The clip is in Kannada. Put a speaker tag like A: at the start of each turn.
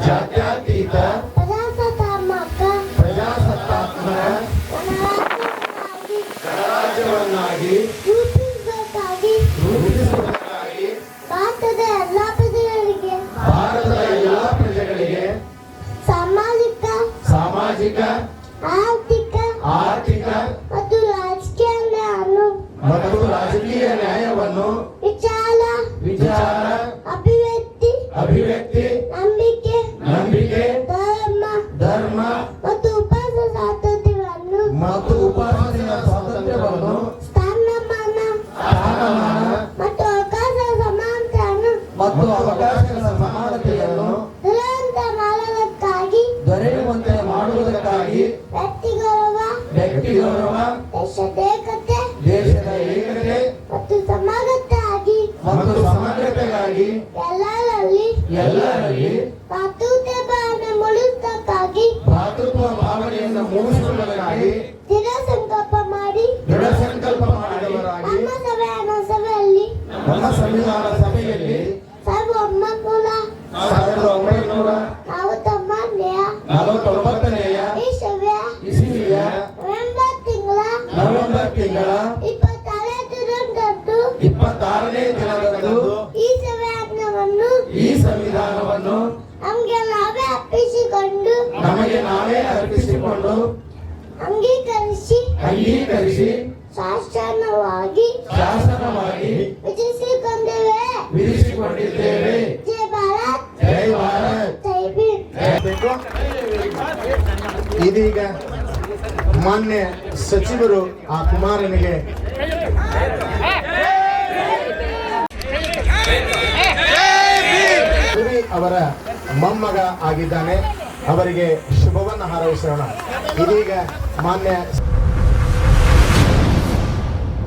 A: ಜಾತ್ಯತೀತ ಪ್ರಜಾಸತ್ತಾತ್ಮಕ ಗಣರಾಜ್ಯವನ್ನಾಗಿ ರೂಪಿಸುವುದಕ್ಕಾಗಿ ಭಾರತದ ಎಲ್ಲಾ ಪ್ರಜೆಗಳಿಗೆ ಭಾರತದ ಎಲ್ಲಾ ಪ್ರಜೆಗಳಿಗೆ ಸಾಮಾಜಿಕ ಸಾಮಾಜಿಕ
B: ಆರ್ಥಿಕ
A: ಆರ್ಥಿಕ
B: ಮತ್ತು ರಾಜಕೀಯ
A: ಮತ್ತು ರಾಜಕೀಯ ನ್ಯಾಯವನ್ನು
B: ವಿಚಾರ
A: ವಿಚಾರ
B: ಅಭಿವ್ಯಕ್ತಿ
A: ಅಭಿವ್ಯಕ್ತಿ
B: ನಂಬಿಕೆ ಧರ್ಮ
A: ಧರ್ಮ
B: ಮತ್ತು ಉಪವಾಸ ಸ್ವಾತಂತ್ರ್ಯವನ್ನು
A: ಮತ್ತು ಉಪಾಸನೆಯ ಸ್ವಾತಂತ್ರ್ಯವನ್ನು
B: ಸ್ಥಾನಮಾನ
A: ಸ್ಥಾನಮಾನ
B: ಮತ್ತು ಅವಕಾಶ ಸಮಾನತೆಯನ್ನು
A: ಮತ್ತು ಅವಕಾಶಗಳ ಸಮಾನತೆಯನ್ನು
B: ದುರಂತ ಮಾಡುವುದಕ್ಕಾಗಿ
A: ದೊರೆಯುವಂತೆ ಮಾಡುವುದಕ್ಕಾಗಿ
B: ವ್ಯಕ್ತಿ ಗೌರವ
A: ವ್ಯಕ್ತಿ ಗೌರವ
B: ದೇಶದ ಏಕತೆ
A: ದೇಶದ ಏಕತೆ
B: ಮತ್ತು ಸಮಾನತೆಯಾಗಿ
A: ಮತ್ತು ಸಮಗ್ರತೆಗಾಗಿ
B: ಎಲ್ಲರಲ್ಲಿ
A: ಎಲ್ಲರಲ್ಲಿ
B: ಸಂಕಲ್ಪ ಮಾಡಿ.
A: ದೃಢ ಸಂಕಲ್ಪ ಮಾಡಿದವರಾಗಿ
B: ನಮ್ಮ ಸಭೆಯ ಸಭೆಯಲ್ಲಿ.
A: ನಮ್ಮ ಸಂವಿಧಾನ ಸಭೆಯಲ್ಲಿ
B: ಸಾವಿರದ ಒಂಬೈನೂರ
A: ಸಾವಿರದ ಒಂಬೈನೂರ
B: ನಾವು ತಮ್ಮನೆಯ
A: ನಲವತ್ತೊಂಬತ್ತನೆಯ
B: ಇಸವಿಯ
A: ಇಸವಿಯ
B: ನವೆಂಬರ್ ತಿಂಗಳ
A: ನವೆಂಬರ್ ತಿಂಗಳ
B: ಇಪ್ಪತ್ತಾರನೇ ದಿನದಂದು
A: ಇಪ್ಪತ್ತಾರನೇ ದಿನದಂದು
B: ಈ ಸಭೆಯನ್ನು
A: ಈ ಸಂವಿಧಾನವನ್ನು
B: ನಮಗೆ ನಾವೇ ಅರ್ಪಿಸಿಕೊಂಡು
A: ನಮಗೆ ನಾವೇ ಅರ್ಪಿಸಿಕೊಂಡು
B: ಅಂಗೀಕರಿಸಿ
A: ಅಂಗೀಕರಿಸಿ
B: ಶಾಸನವಾಗಿ
A: ಶಾಸನವಾಗಿ
B: ವಿಧಿಸಿಕೊಂಡೇವೆ
A: ವಿಧಿಸಿಕೊಂಡಿದ್ದೇವೆ.
B: ಜೈ ಭಾರತ್.
A: ಜೈ ಭಾರತ್.
B: ಜೈ ಭೀಮ್.
C: ಇದೀಗ ಮಾನ್ಯ ಸಚಿವರು ಆ ಕುಮಾರನಿಗೆ ಪುರಿ ಅವರ ಮೊಮ್ಮಗ ಆಗಿದ್ದಾನೆ. ಅವರಿಗೆ ಶುಭವನ್ನು ಹಾರೈಸೋಣ. ಇದೀಗ ಮಾನ್ಯ